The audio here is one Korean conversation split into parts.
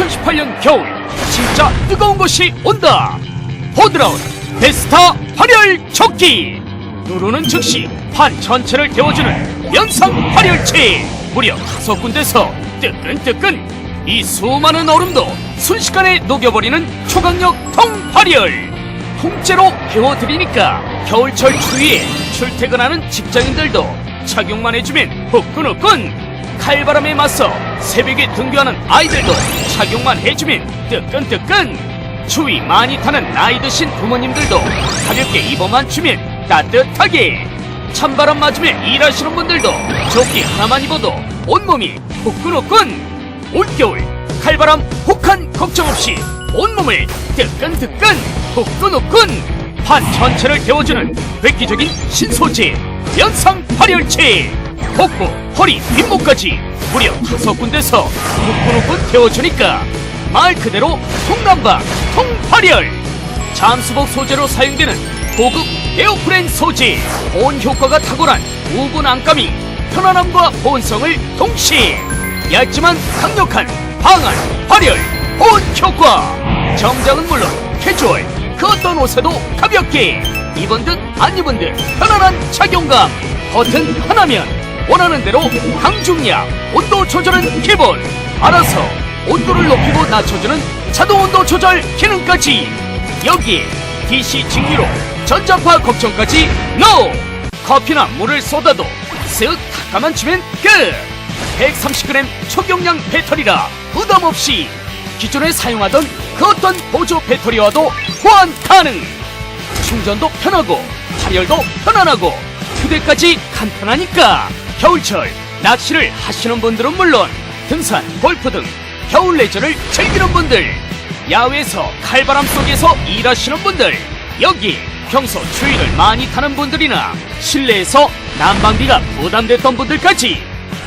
2018년 겨울. 진짜 뜨거운 것이 온다. 보드라운 베스타 발열 조끼 누르는 즉시 판 전체를 데워주는 연상 발열체. 무려 다섯 군데서 뜨끈뜨끈 이 수많은 얼음도 순식간에 녹여버리는 초강력 통 발열. 통째로 데워드리니까 겨울철 추위에 출퇴근하는 직장인들도 착용만 해주면 후끈후끈 칼바람에 맞서 새벽에 등교하는 아이들도 착용만 해주면 뜨끈뜨끈. 추위 많이 타는 나이 드신 부모님들도 가볍게 입어만 주면 따뜻하게. 찬바람 맞으며 일하시는 분들도 조끼 하나만 입어도 온몸이 후끈후끈. 올겨울 칼바람 혹한 걱정 없이 온몸을 뜨끈뜨끈 후끈후끈. 판 전체를 데워주는 획기적인 신소재 연상 발열체 복부, 허리, 뒷목까지. 무려 다섯 군데서 후끈후끈 데워주니까 말 그대로 통난방, 통발열. 잠수복 소재로 사용되는 고급 에어프렌 소재. 보온 효과가 탁월한 우분 안감이 편안함과 보온성을 동시에 얇지만 강력한 방안, 발열, 보온 효과. 정장은 물론 캐주얼 그 어떤 옷에도 가볍게 입은 듯 안 입은 듯 편안한 착용감. 버튼 하나면 원하는 대로 강중량 온도 조절은 기본 알아서 온도를 높이고 낮춰주는 자동 온도 조절 기능까지 여기에 DC 직류로 전자파 걱정까지 NO! 커피나 물을 쏟아도 쓱 닦아만 주면 끝! 130g 초경량 배터리라 부담 없이 기존에 사용하던 그 어떤 보조 배터리와도 호환 가능! 충전도 편하고 발열도 편안하고 휴대까지 간편하니까 겨울철 낚시를 하시는 분들은 물론 등산, 골프 등 겨울 레저를 즐기는 분들 야외에서 칼바람 속에서 일하시는 분들 여기 평소 추위를 많이 타는 분들이나 실내에서 난방비가 부담됐던 분들까지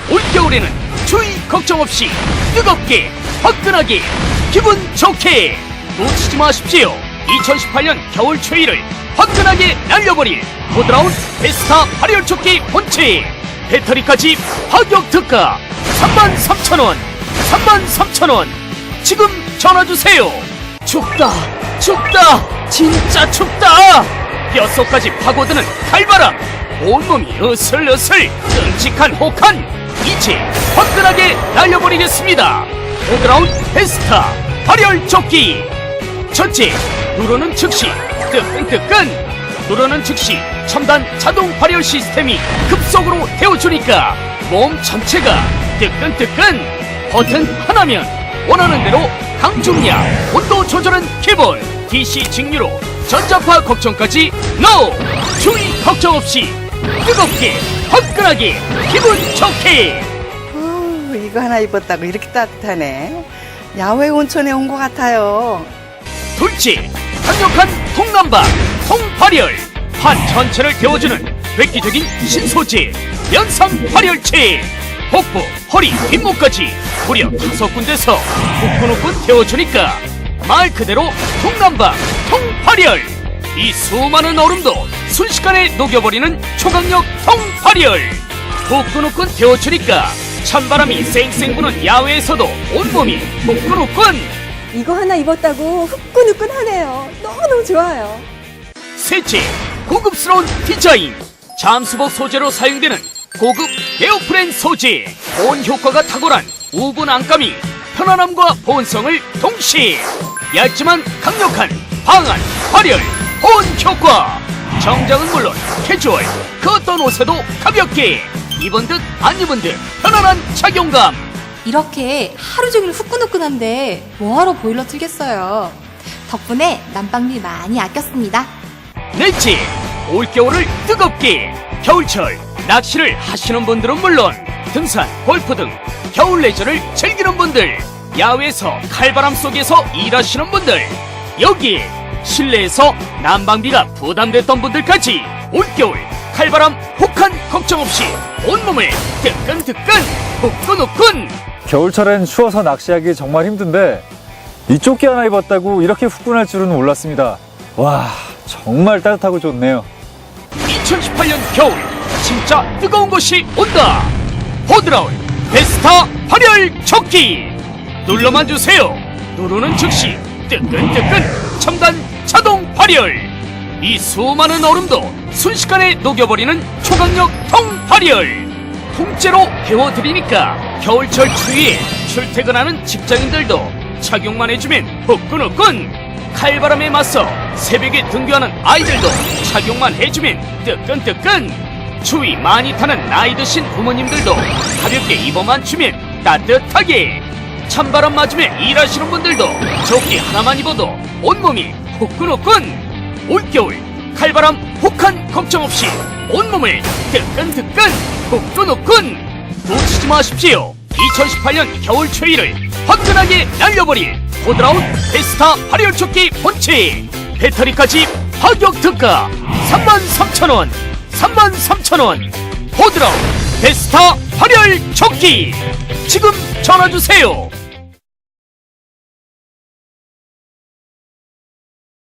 올겨울에는 추위 걱정 없이 뜨겁게 화끈하게 기분 좋게 놓치지 마십시오. 2018년 겨울 추위를 화끈하게 날려버릴 보드라운 베스타 발열조끼 본체 배터리까지 파격 특가 33,000원 33,000원. 지금 전화주세요. 춥다 춥다 진짜 춥다. 뼛속까지 파고드는 칼바람 온몸이 으슬으슬 끔찍한 혹한 이제 화끈하게 날려버리겠습니다. 보드라운 베스타 발열 조끼. 첫째, 누르는 즉시 뜨끈뜨끈 누르는 즉시 첨단 자동 발열 시스템이 급속으로 데워주니까 몸 전체가 뜨끈뜨끈 버튼 하나면 원하는 대로 강중량 온도 조절은 기본 DC 직류로 전자파 걱정까지 NO! 추위 걱정 없이 뜨겁게 화끈하게 기분 좋게 어우, 이거 하나 입었다고 이렇게 따뜻하네. 야외 온천에 온 것 같아요. 둘째, 강력한 통난방, 통 발열, 판 전체를 데워주는 획기적인 신소재, 연상 발열체, 복부, 허리, 뒷목까지 무려 다섯 군데서 후끈후끈 데워주니까 말 그대로 통난방, 통발열, 이 수많은 얼음도 순식간에 녹여버리는 초강력 통발열, 후끈후끈 데워주니까 찬바람이 쌩쌩 부는 야외에서도 온몸이 후끈후끈. 이거 하나 입었다고 후끈후끈하네요. 너무너무 좋아요. 셋째, 고급스러운 디자인. 잠수복 소재로 사용되는 고급 에어프렌 소재. 보온 효과가 탁월한 우분 안감이 편안함과 보온성을 동시에 얇지만 강력한 방안, 발열, 보온 효과. 정장은 물론 캐주얼, 그 어떤 옷에도 가볍게 입은 듯 안 입은 듯 편안한 착용감. 이렇게 하루 종일 후끈후끈한데 뭐하러 보일러 틀겠어요. 덕분에 난방비 많이 아꼈습니다. 넷째, 올겨울을 뜨겁게 겨울철 낚시를 하시는 분들은 물론 등산, 골프 등 겨울 레저를 즐기는 분들 야외에서 칼바람 속에서 일하시는 분들 여기에 실내에서 난방비가 부담됐던 분들까지 올겨울 칼바람 혹한 걱정 없이 온몸을 뜨끈뜨끈 후끈후끈 겨울철엔 추워서 낚시하기 정말 힘든데 이 조끼 하나 입었다고 이렇게 후끈할 줄은 몰랐습니다. 와, 정말 따뜻하고 좋네요. 2018년 겨울 진짜 뜨거운 것이 온다. 보드라운 베스타 발열 조끼 눌러만 주세요. 누르는 즉시 뜨끈뜨끈 첨단 자동 발열. 이 수많은 얼음도 순식간에 녹여버리는 초강력 통 발열. 통째로 데워드리니까 겨울철 추위에 출퇴근하는 직장인들도 착용만 해주면 후끈후끈 칼바람에 맞서 새벽에 등교하는 아이들도 착용만 해주면 뜨끈뜨끈. 추위 많이 타는 나이 드신 부모님들도 가볍게 입어만 주면 따뜻하게. 찬바람 맞으며 일하시는 분들도 조끼 하나만 입어도 온몸이 후끈후끈. 올겨울 칼바람 혹한 걱정 없이 온몸을 뜨끈뜨끈 후끈후끈. 놓치지 마십시오. 2018년 겨울 추위를 화끈하게 날려버릴 보드라운 베스타 발열조끼 본체. 배터리까지 파격 특가 33,000원 33,000원. 보드라운 베스타 발열조끼 지금 전화주세요